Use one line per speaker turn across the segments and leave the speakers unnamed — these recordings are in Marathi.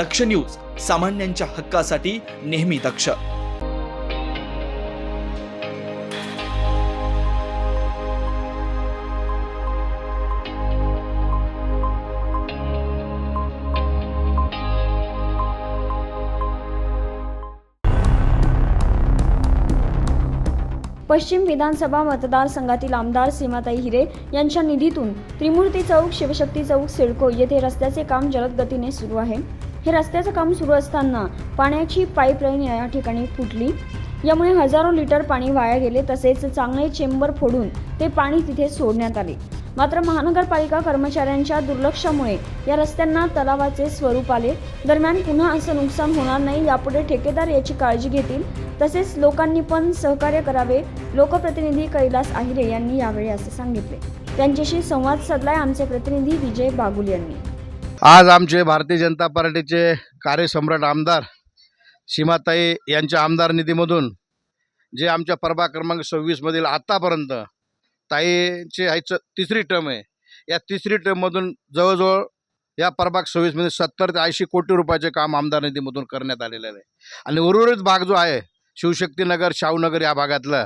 दक्ष न्यूज सामान्यांच्या हक्कासाठी नेहमी दक्ष.
पश्चिम विधानसभा मतदारसंघातील आमदार सीमाताई हिरे यांच्या निधीतून त्रिमूर्ती चौक शिवशक्ती चौक सिडको येथे रस्त्याचे काम जलद गतीने सुरू आहे. हे रस्त्याचं काम सुरू असताना पाण्याची पाईपलाईन या ठिकाणी फुटली. यामुळे हजारो लिटर पाणी वाया गेले तसेच चांगले चेंबर फोडून ते पाणी तिथे सोडण्यात आले. मात्र महानगरपालिका कर्मचाऱ्यांच्या दुर्लक्षामुळे या रस्त्यांना तलावाचे स्वरूप आले. दरम्यान पुन्हा असं नुकसान होणार नाही यापुढे ठेकेदार याची काळजी घेतील. तसेच लोकांनी पण सहकार्य करावे. लोकप्रतिनिधी कैलास आहिरे यांनी यावेळी असे सांगितले. त्यांच्याशी संवाद साधलाय आमचे प्रतिनिधी विजय बागुल यांनी.
आज आमचे भारतीय जनता पार्टीचे कार्यसम्राट आमदार सीमाताई यांच्या आमदार निधीमधून जे आमच्या प्रभाग क्रमांक सव्वीसमधील आत्तापर्यंत ताईचे ह्याचं तिसरी टर्म आहे. या तिसरी टर्ममधून जवळजवळ या प्रभाग सव्वीसमध्ये सत्तर ते ऐंशी कोटी रुपयाचे काम आमदार निधीमधून करण्यात आलेलं आहे. आणि उर्वरित भाग जो आहे शिवशक्तीनगर शाहूनगर या भागातलं.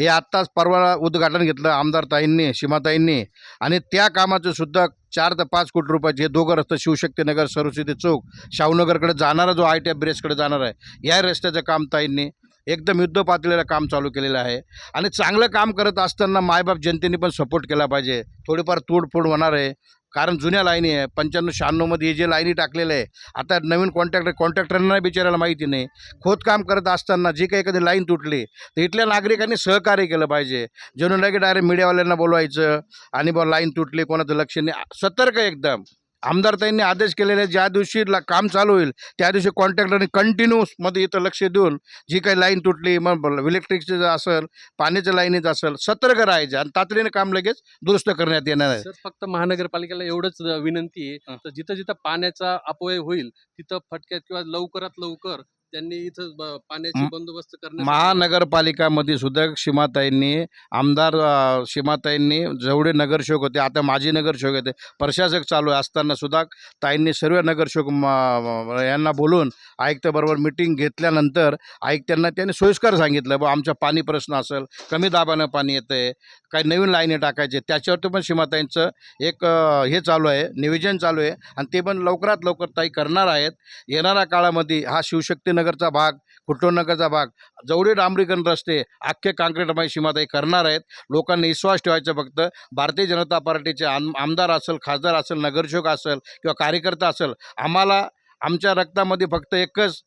हे आत्ताच परवा उद्घाटन घेतलं आमदारताईंनी सीमाताईंनी. आणि त्या कामाचं सुद्धा चार ते पाच कोटी रुपयाचे हे दोघं रस्ते शिवशक्तीनगर सरस्वती चौक शाहूनगरकडे जाणारा जो आय टी ब्रेसकडे जाणार आहे. या रस्त्याचं काम ताईंनी एकदम युद्ध पातळीला काम चालू केलेलं आहे. आणि चांगलं काम करत असताना मायबाप जनतेने पण सपोर्ट केला पाहिजे. थोडीफार तोडफोड होणार आहे. कारण जुन्या लाईनी आहे. पंच्याण्णव शहाण्णवमध्ये हे जे लाईनी टाकलेलं आहे आता नवीन कॉन्ट्रॅक्टर कॉन्ट्रॅक्टरांना बिचारायला माहिती नाही. खोदकाम करत असताना जी काही कधी लाईन तुटली तर इथल्या नागरिकांनी सहकार्य केलं पाहिजे. जेणून की डायरेक्ट मीडियावाल्यांना बोलवायचं आणि बा लाईन तुटली कोणाचं लक्ष नाही. सतर्क एकदम. आमदारताईंनी आदेश केलेले ज्या दिवशी ला काम चालू होईल त्या दिवशी कॉन्ट्रॅक्टरने कंटिन्यूसमध्ये इथं लक्ष देऊन जी काही लाईन तुटली मग इलेक्ट्रिकचं असेल पाण्याच्या लाईनीचं असेल सतर्क राहायचं आणि तातडीने काम लगेच दुरुस्त करण्यात येणार आहे.
सर फक्त महानगरपालिकेला एवढंच विनंती आहे तर जिथं जिथं पाण्याचा अपव्यय होईल तिथं फटक्यात किंवा लवकरात लवकर त्यांनी इथं ब- पाण्याची बंदोबस्त करण्यासाठी
महानगरपालिकामध्ये सुद्धा सीमाताईंनी आमदार अ, सीमाताईंनी जेवढे नगरसेवक होते आता माजी नगरसेवक होते प्रशासक चालू आहे असताना सुद्धा ताईंनी सर्व नगरसेवक म- म- यांना बोलून आयुक्ताबरोबर मिटिंग घेतल्यानंतर आयुक्तांना त्यांनी सोयीस्कर सांगितलं बा आमचा पाणी प्रश्न असेल कमी दाबानं पाणी येतं आहे काही नवीन लाईनी टाकायचे त्याच्यावरती पण सीमाताईंचं एक अ, हे चालू आहे नियोजन चालू आहे आणि ते पण लवकरात लवकर ताई करणार आहेत. येणाऱ्या काळामध्ये हा नगरचा भाग कुटुंबनगरचा भाग? जेवढे डांबरीकरण रस्ते अख्खे काँक्रीटमय सीमाताई करणार आहेत लोकांनी विश्वास ठेवायचा फक्त भारतीय जनता पार्टीचे आम आमदार असेल खासदार असेल नगरसेवक असेल किंवा कार्यकर्ता असेल आम्हाला आमच्या रक्तामध्ये फक्त एकच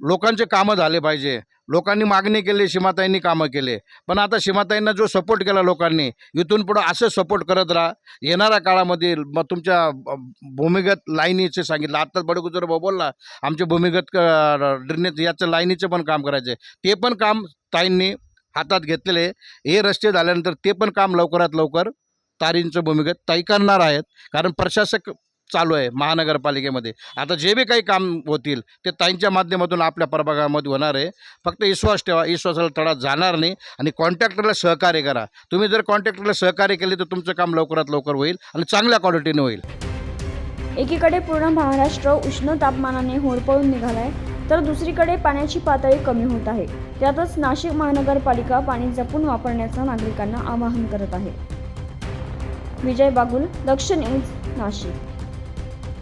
लोकांचे कामं झाले पाहिजे. लोकांनी मागणी केली सीमाताईंनी कामं केले. पण आता सीमाताईंना जो सपोर्ट केला लोकांनी इथून पुढं असं सपोर्ट करत राहा. येणाऱ्या काळामध्ये मग तुमच्या भूमिगत लाईनीचे सांगितलं. आत्ताच बडगुजर भाऊ बोलला आमचे भूमिगत ड्रेनेज याचं लाईनीचं पण काम करायचे. ते पण काम ताईंनी हातात घेतलेले. हे रस्ते झाल्यानंतर ते पण काम लवकरात लवकर तारींचं भूमिगत ताई करणार आहेत. कारण प्रशासक चालू आहे महानगरपालिकेमध्ये. आता जे बी काही काम होतील ते ताईंच्या माध्यमातून आपल्या प्रभागामध्ये होणार आहे. फक्त विश्वास ठेवा विश्वासाला तडा जाणार नाही आणि कॉन्ट्रॅक्टरला सहकार्य करा. तुम्ही जर कॉन्ट्रॅक्टरला सहकार्य केले तर तुमचं काम लवकरात लवकर होईल आणि चांगल्या क्वालिटीने होईल.
एकीकडे पूर्ण महाराष्ट्र उष्ण तापमानाने होरपळून निघालाय तर दुसरीकडे पाण्याची पातळी कमी होत आहे. त्यातच नाशिक महानगरपालिका पाणी जपून वापरण्याचं नागरिकांना आवाहन करत आहे. विजय बागुल दक्ष न्यूज नाशिक.